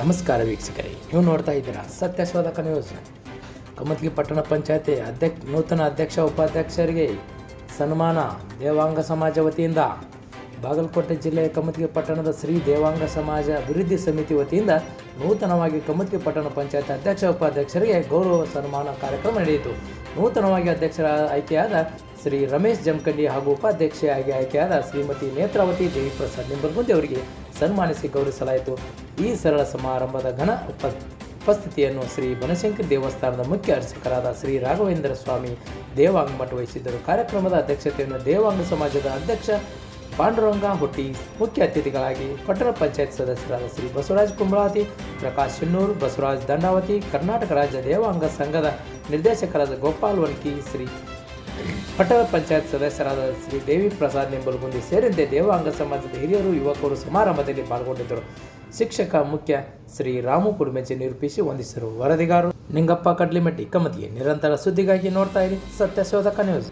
ನಮಸ್ಕಾರ ವೀಕ್ಷಕರೇ, ನೀವು ನೋಡ್ತಾ ಇದ್ದೀರಾ ಸತ್ಯಶೋಧಕ ನ್ಯೂಸ್. ಕಮತ್ಗಿ ಪಟ್ಟಣ ಪಂಚಾಯತಿ ಅಧ್ಯಕ್ಷ ನೂತನ ಅಧ್ಯಕ್ಷ, ಉಪಾಧ್ಯಕ್ಷರಿಗೆ ಸನ್ಮಾನ ದೇವಾಂಗ ಸಮಾಜ ವತಿಯಿಂದ. ಬಾಗಲಕೋಟೆ ಜಿಲ್ಲೆಯ ಕಮತ್ಗಿ ಪಟ್ಟಣದ ಶ್ರೀ ದೇವಾಂಗ ಸಮಾಜ ಅಭಿವೃದ್ಧಿ ಸಮಿತಿ ವತಿಯಿಂದ ನೂತನವಾಗಿ ಕಮತ್ಗಿ ಪಟ್ಟಣ ಪಂಚಾಯತ್ ಅಧ್ಯಕ್ಷ, ಉಪಾಧ್ಯಕ್ಷರಿಗೆ ಗೌರವ ಸನ್ಮಾನ ಕಾರ್ಯಕ್ರಮ ನಡೆಯಿತು. ನೂತನವಾಗಿ ಅಧ್ಯಕ್ಷರ ಆಯ್ಕೆಯಾದ ಶ್ರೀ ರಮೇಶ್ ಜಮಖಂಡಿ ಹಾಗೂ ಉಪಾಧ್ಯಕ್ಷೆಯಾಗಿ ಆಯ್ಕೆಯಾದ ಶ್ರೀಮತಿ ನೇತ್ರಾವತಿ ದೇವಿ ಪ್ರಸಾದ್ ನಿಂಬಲ್ಗುಂದಿ ಅವರಿಗೆ ಸನ್ಮಾನಿಸಿ ಗೌರವಿಸಲಾಯಿತು. ಈ ಸರಳ ಸಮಾರಂಭದ ಘನ ಉಪ ಉಪಸ್ಥಿತಿಯನ್ನು ಶ್ರೀ ಬನಶಂಕರಿ ದೇವಸ್ಥಾನದ ಮುಖ್ಯ ಅರ್ಚಕರಾದ ಶ್ರೀ ರಾಘವೇಂದ್ರ ಸ್ವಾಮಿ ದೇವಾಂಗ ಮಠ ವಹಿಸಿದ್ದರು. ಕಾರ್ಯಕ್ರಮದ ಅಧ್ಯಕ್ಷತೆಯನ್ನು ದೇವಾಂಗ ಸಮಾಜದ ಅಧ್ಯಕ್ಷ ಪಾಂಡುರಂಗ ಹುಟ್ಟಿ, ಮುಖ್ಯ ಅತಿಥಿಗಳಾಗಿ ಪಟ್ಟಣ ಪಂಚಾಯತ್ ಸದಸ್ಯರಾದ ಶ್ರೀ ಬಸವರಾಜ್ ಕುಂಬಳಾತಿ, ಪ್ರಕಾಶ್ ಶಿನ್ನೂರ್ ಬಸವರಾಜ್ ದಂಡಾವತಿ, ಕರ್ನಾಟಕ ರಾಜ್ಯ ದೇವಾಂಗ ಸಂಘದ ನಿರ್ದೇಶಕರಾದ ಗೋಪಾಲ್ ವನ್ಕಿ, ಶ್ರೀ ಪಟ್ಟಣ ಪಂಚಾಯತ್ ಸದಸ್ಯರಾದ ಶ್ರೀ ದೇವಿ ಪ್ರಸಾದ್ ನಿಂಬಲಗುಂದಿ ಸೇರಿದಂತೆ ದೇವಾಂಗ ಸಮಾಜದ ಹಿರಿಯರು, ಯುವಕರು ಸಮಾರಂಭದಲ್ಲಿ ಪಾಲ್ಗೊಂಡಿದ್ದರು. ಶಿಕ್ಷಕ ಮುಖ್ಯ ಶ್ರೀ ರಾಮು ಕುಡುಮೆಚ್ಚಿ ನಿರೂಪಿಸಿ ವಂದಿಸಿದರು. ವರದಿಗಾರರು ನಿಂಗಪ್ಪ ಕಡ್ಲಿಮಟ್ಟಿ, ಕಮತಿಗೆ ನಿರಂತರ ಸುದ್ದಿಗಾಗಿ ನೋಡ್ತಾ ಇರಿ. ಸತ್ಯಶೋಧಕ ನ್ಯೂಸ್.